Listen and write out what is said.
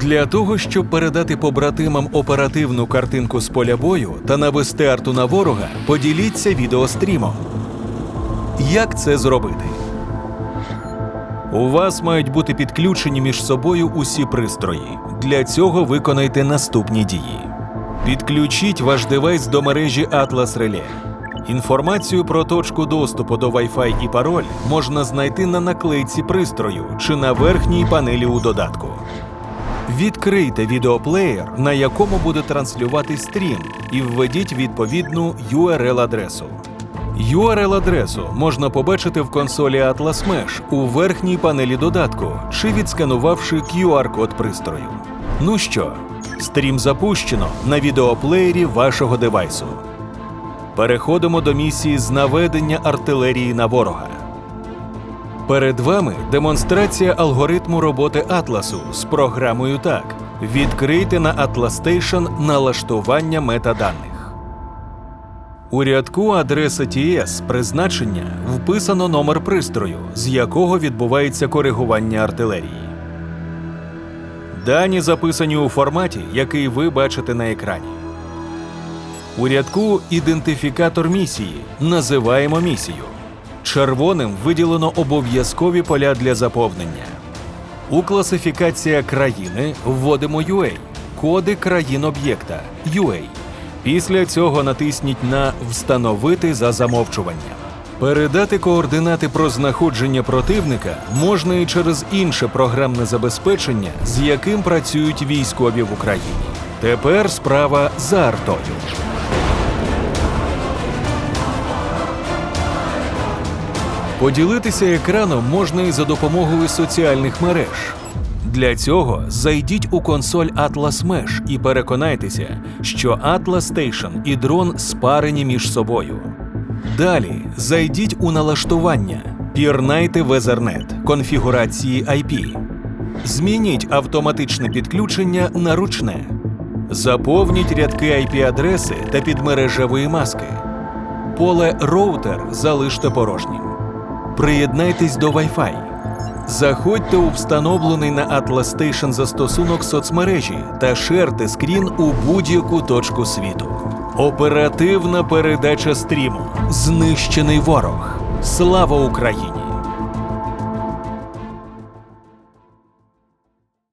Для того, щоб передати побратимам оперативну картинку з поля бою та навести арту на ворога, поділіться відеострімом. Як це зробити? У вас мають бути підключені між собою усі пристрої. Для цього виконайте наступні дії: підключіть ваш девайс до мережі Atlas Relay. Інформацію про точку доступу до Wi-Fi і пароль можна знайти на наклейці пристрою чи на верхній панелі у додатку. Відкрийте відеоплеєр, на якому буде транслювати стрім, і введіть відповідну URL-адресу. URL-адресу можна побачити в консолі Atlas Mesh у верхній панелі додатку чи відсканувавши QR-код пристрою. Ну що, стрім запущено на відеоплеєрі вашого девайсу. Переходимо до місії з наведення артилерії на ворога. Перед вами демонстрація алгоритму роботи Атласу з програмою так. Відкрийте на Atlas Station налаштування метаданих. У рядку адреса TS призначення вписано номер пристрою, з якого відбувається коригування артилерії. Дані записані у форматі, який ви бачите на екрані. У рядку ідентифікатор місії називаємо місію. Червоним виділено обов'язкові поля для заповнення. У класифікація країни вводимо UA, коди країн об'єкта UA. Після цього натисніть на Встановити за замовчуванням. Передати координати про знаходження противника можна і через інше програмне забезпечення, з яким працюють військові в Україні. Тепер справа за артою. Поділитися екраном можна і за допомогою соціальних мереж. Для цього зайдіть у консоль Atlas Mesh і переконайтеся, що Atlas Station і дрон спарені між собою. Далі зайдіть у налаштування, пірнайте в Ethernet конфігурації IP. Змініть автоматичне підключення на ручне. Заповніть рядки IP-адреси та підмережевої маски. Поле роутер залиште порожнім. Приєднайтесь до Wi-Fi. Заходьте у встановлений на Atlas Station застосунок соцмережі та шерте скрін у будь-яку точку світу. Оперативна передача стріму. Знищений ворог. Слава Україні!